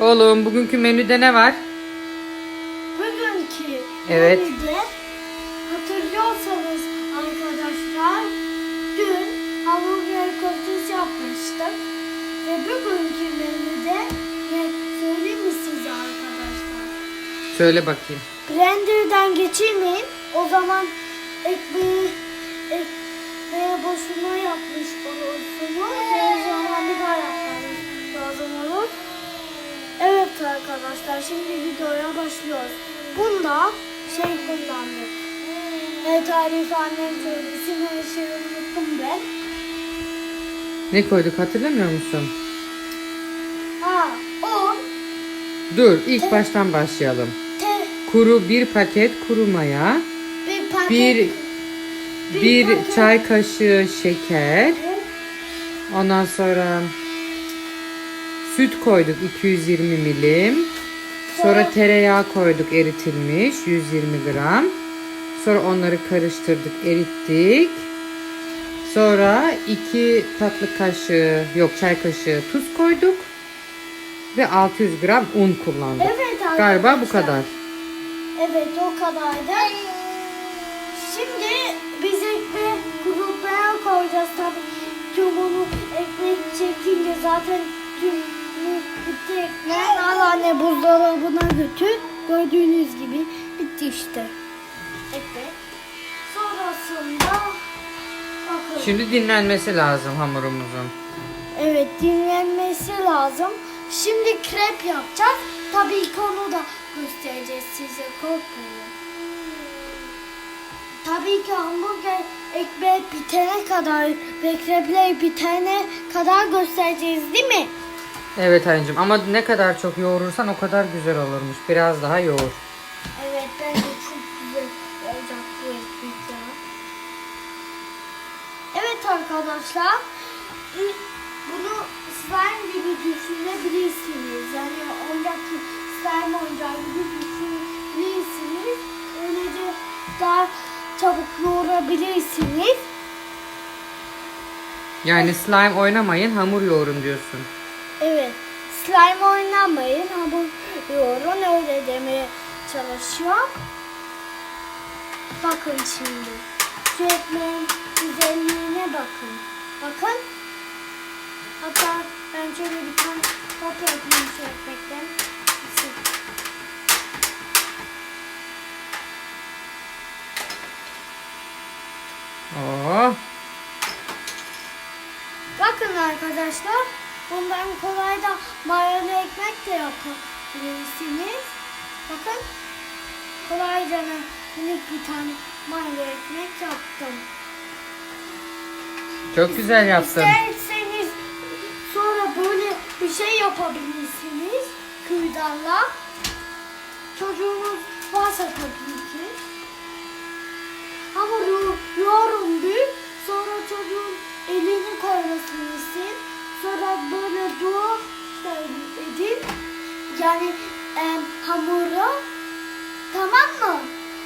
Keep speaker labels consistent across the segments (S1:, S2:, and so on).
S1: Oğlum bugünkü menüde ne var?
S2: Bugünkü
S1: Evet.
S2: menüde hatırlıyorsanız arkadaşlar dün hamburger köftesi yapmıştık. Ve bugünkü menüde ne söyleyeyim mi size arkadaşlar?
S1: Söyle bakayım.
S2: Blender'dan geçirmeyin. O zaman ekmeği ekmeği boşuna yapmış olursunuz. O zaman bir daha yapmanız arkadaşlar şimdi videoya başlıyoruz. Bunda şey kullandık. Ne tarifi annem söylesin her şeyi unuttum ben.
S1: Ne koyduk hatırlamıyor musun?
S2: Ha, un,
S1: Dur ilk baştan başlayalım.
S2: te,
S1: Kuru bir paket kuru maya,
S2: bir paket,
S1: bir bir
S2: paket-
S1: çay kaşığı şeker, ondan sonra süt koyduk 220 milim. Sonra tereyağı koyduk eritilmiş 120 gram. Sonra onları karıştırdık, erittik. Sonra 2 tatlı kaşığı, yok çay kaşığı tuz koyduk. Ve 600 gram un kullandık.
S2: Evet arkadaşlar.
S1: Galiba bu kadar.
S2: Evet o kadardı. Şimdi biz ekmeği kurutmaya koyacağız tabii. Tüm bunu ekmek çekince zaten tüm bitti ekmeği. Al anne buzdolabına götür. Gördüğünüz gibi bitti işte. Ekmek. Sonrasında bakın.
S1: Şimdi dinlenmesi lazım hamurumuzun.
S2: Evet dinlenmesi lazım. Şimdi krep yapacağız. Tabii ki onu da göstereceğiz size korkmayın. Tabii ki hamburger ekmeği bitene kadar ve krepler bitene kadar göstereceğiz değil mi?
S1: Evet anneciğim ama ne kadar çok yoğurursan o kadar güzel olurmuş. Biraz daha yoğur.
S2: Evet bence çok güzel olacak bu ya. Evet arkadaşlar. Bunu slime gibi düşünebilirsiniz. Yani oyuncak slime oyuncağı gibi düşünebilirsiniz. Öylece daha çabuk yoğurabilirsiniz.
S1: Yani slime oynamayın hamur yoğurun diyorsun.
S2: Evet. Slime oynamayın ama yoğurun öyle demeye çalışıyor. Bakın şimdi. Ekmeğin güzelliğine bakın. Bakın. Hatta ben şöyle bir tane kopya yapayım şu ekmekten.
S1: Oo.
S2: Bakın arkadaşlar. Bundan kolay da mayalı ekmek de yapabilirsiniz. Bakın. Kolayca minik bir tane mayalı ekmek yaptım.
S1: Çok güzel yaptın.
S2: İsterseniz sonra böyle bir şey yapabilirsiniz kürdanla. Çocuğunuz varsa tabii ki. Ama yo- yoğurun bir. Sonra çocuğun elini koymasını isteyin. Sonra böyle dua edin. Yani em, hamuru. Tamam mı?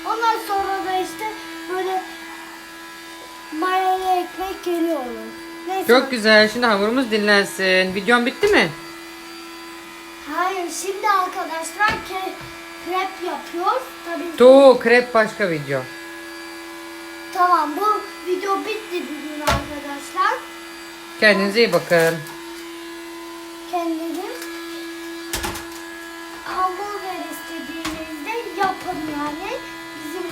S2: Ondan sonra da işte böyle mayalı ekmek geliyor. Neyse.
S1: Çok güzel. Şimdi hamurumuz dinlensin. Videon bitti mi?
S2: Hayır şimdi arkadaşlar krep yapıyoruz. Tabii
S1: Tuğ krep başka video.
S2: tamam bu video bitti bugün arkadaşlar.
S1: Kendinize iyi bakın.
S2: Kendiniz hamburger istediğinizde yapın yani. Bizim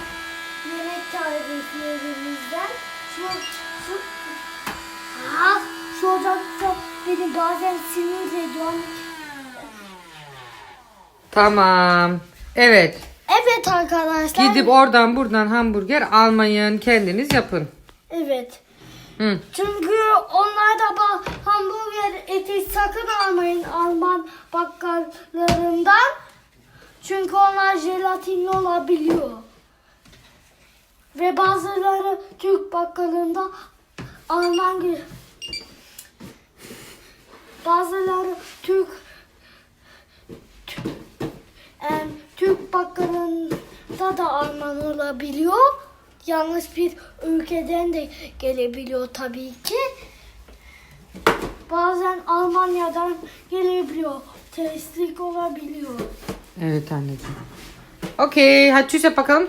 S2: yemek tariflerimizden. Şu, şu, ha, şu ocakta beni bazen sinir ediyor.
S1: Tamam. Evet.
S2: Evet arkadaşlar.
S1: Gidip oradan buradan hamburger almayın. Kendiniz yapın.
S2: Evet.
S1: Hı.
S2: Çünkü onlar da ba- hamburger eti sakın almayın Alman bakkallarından. Çünkü onlar jelatinli olabiliyor. Ve bazıları Türk bakkalında Alman bazıları Türk Türk bakkalında da Alman olabiliyor. Yanlış bir ülkeden de gelebiliyor tabii ki. Bazen Almanya'dan gelebiliyor. testlik olabiliyor.
S1: Evet anneciğim. Okey hadi çüz yap bakalım.